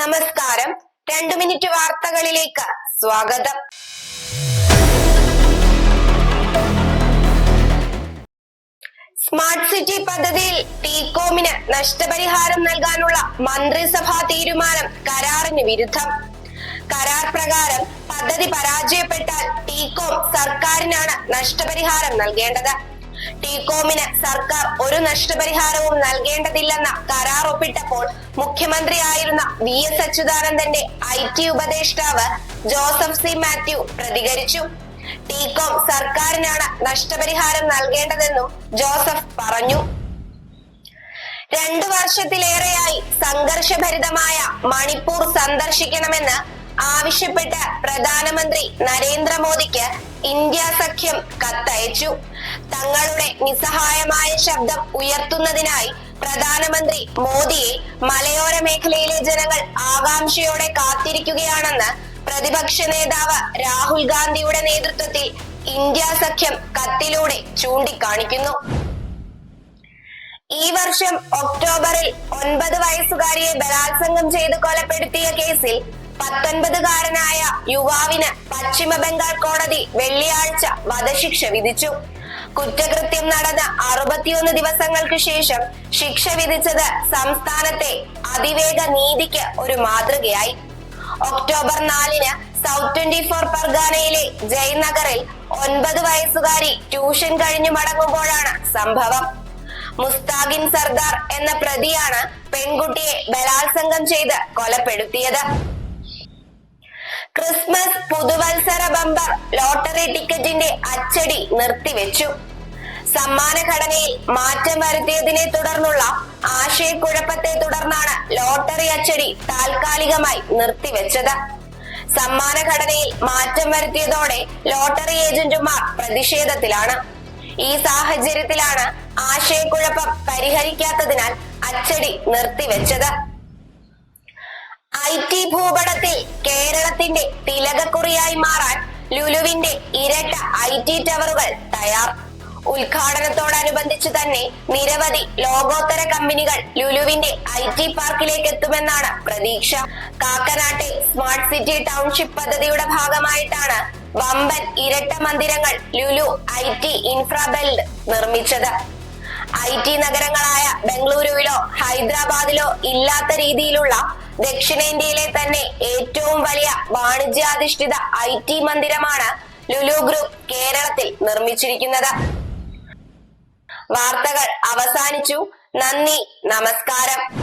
നമസ്കാരം. രണ്ടു മിനിറ്റ് വാർത്തകളിലേക്ക് സ്വാഗതം. സ്മാർട്ട് സിറ്റി പദ്ധതിയിൽ ടീകോമിന് നഷ്ടപരിഹാരം നൽകാനുള്ള മന്ത്രിസഭാ തീരുമാനം കരാറിന് വിരുദ്ധം. കരാർ പ്രകാരം പദ്ധതി പരാജയപ്പെട്ടാൽ ടീകോം സർക്കാരിനാണ് നഷ്ടപരിഹാരം നൽകേണ്ടത്. ടീകോമിന് സർക്കാർ ഒരു നഷ്ടപരിഹാരവും നൽകേണ്ടതില്ലെന്ന കരാർ ഒപ്പിട്ടപ്പോൾ മുഖ്യമന്ത്രിയായിരുന്ന വി എസ് അച്യുതാനന്ദന്റെ ഐ ടി ഉപദേഷ്ടാവ് ജോസഫ് സി മാത്യു പ്രതികരിച്ചു. ടീകോം സർക്കാരിനാണ് നഷ്ടപരിഹാരം നൽകേണ്ടതെന്നും ജോസഫ് പറഞ്ഞു. രണ്ടു വർഷത്തിലേറെയായി സംഘർഷഭരിതമായ മണിപ്പൂർ സന്ദർശിക്കണമെന്ന് ആവശ്യപ്പെട്ട് പ്രധാനമന്ത്രി നരേന്ദ്രമോദിക്ക് ഇന്ത്യ സഖ്യം കത്തയച്ചു. തങ്ങളുടെ നിസ്സഹായമായ ശബ്ദം ഉയർത്തുന്നതിനായി പ്രധാനമന്ത്രി മോദിയെ മലയോര മേഖലയിലെ ജനങ്ങൾ ആകാംക്ഷയോടെ കാത്തിരിക്കുകയാണെന്ന് പ്രതിപക്ഷ നേതാവ് രാഹുൽ ഗാന്ധിയുടെ നേതൃത്വത്തിൽ ഇന്ത്യ സഖ്യം കത്തിലൂടെ ചൂണ്ടിക്കാണിക്കുന്നു. ഈ വർഷം ഒക്ടോബറിൽ ഒൻപത് വയസ്സുകാരിയെ ബലാത്സംഗം ചെയ്ത് കൊലപ്പെടുത്തിയ കേസിൽ പത്തൊൻപതുകാരനായ യുവാവിന് പശ്ചിമ ബംഗാൾ കോടതി വെള്ളിയാഴ്ച വധശിക്ഷ വിധിച്ചു. കുറ്റകൃത്യം നടന്ന അറുപത്തിയൊന്ന് ദിവസങ്ങൾക്ക് ശേഷം ശിക്ഷ വിധിച്ചത് സംസ്ഥാനത്തെ അതിവേഗ നീതിക്ക് ഒരു മാതൃകയായി. ഒക്ടോബർ നാലിന് സൗത്ത് ട്വന്റി ഫോർ പർഗാനയിലെ ജയ്നഗറിൽ ഒൻപത് വയസ്സുകാരി ട്യൂഷൻ കഴിഞ്ഞു മടങ്ങുമ്പോഴാണ് സംഭവം. മുസ്താഖിൻ സർദാർ എന്ന പ്രതിയാണ് പെൺകുട്ടിയെ ബലാത്സംഗം ചെയ്ത് കൊലപ്പെടുത്തിയത്. ക്രിസ്മസ് പുതുവത്സര ബമ്പർ ലോട്ടറി ടിക്കറ്റിന്റെ അച്ചടി നിർത്തിവെച്ചു. സമ്മാന ഘടനയിൽ മാറ്റം വരുത്തിയതിനെ തുടർന്നുള്ള ആശയക്കുഴപ്പത്തെ തുടർന്നാണ് ലോട്ടറി അച്ചടി താൽക്കാലികമായി നിർത്തിവെച്ചത്. സമ്മാന ഘടനയിൽ മാറ്റം വരുത്തിയതോടെ ലോട്ടറി ഏജന്റുമാർ പ്രതിഷേധത്തിലാണ്. ഈ സാഹചര്യത്തിലാണ് ആശയക്കുഴപ്പം പരിഹരിക്കാത്തതിനാൽ അച്ചടി നിർത്തിവെച്ചത്. ഐ ടി ഭൂപടത്തിൽ കേരളത്തിന്റെ തിലകക്കുറിയായി മാറാൻ ലുലുവിന്റെ ഇരട്ട ഐ ടി ടവറുകൾ തയ്യാർ. ഉദ്ഘാടനത്തോടനുബന്ധിച്ച് തന്നെ നിരവധി ലോകോത്തര കമ്പനികൾ ലുലുവിന്റെ ഐ ടി പാർക്കിലേക്ക് എത്തുമെന്നാണ് പ്രതീക്ഷ. കാക്കനാട്ടെ സ്മാർട്ട് സിറ്റി ടൗൺഷിപ്പ് പദ്ധതിയുടെ ഭാഗമായിട്ടാണ് വമ്പൻ ഇരട്ട മന്ദിരങ്ങൾ ലുലു ഐ ടി ഇൻഫ്രാബെൽഡ് നിർമ്മിച്ചത്. ഐ ടി നഗരങ്ങളായ ബംഗളൂരുവിലോ ഹൈദരാബാദിലോ ഇല്ലാത്ത രീതിയിലുള്ള ദക്ഷിണേന്ത്യയിലെ തന്നെ ഏറ്റവും വലിയ വാണിജ്യാധിഷ്ഠിത ഐ ടി മന്ദിരമാണ് ലുലു ഗ്രൂപ്പ് കേരളത്തിൽ നിർമ്മിച്ചിരിക്കുന്നത്. വാർത്തകൾ അവസാനിച്ചു. നന്ദി നമസ്കാരം.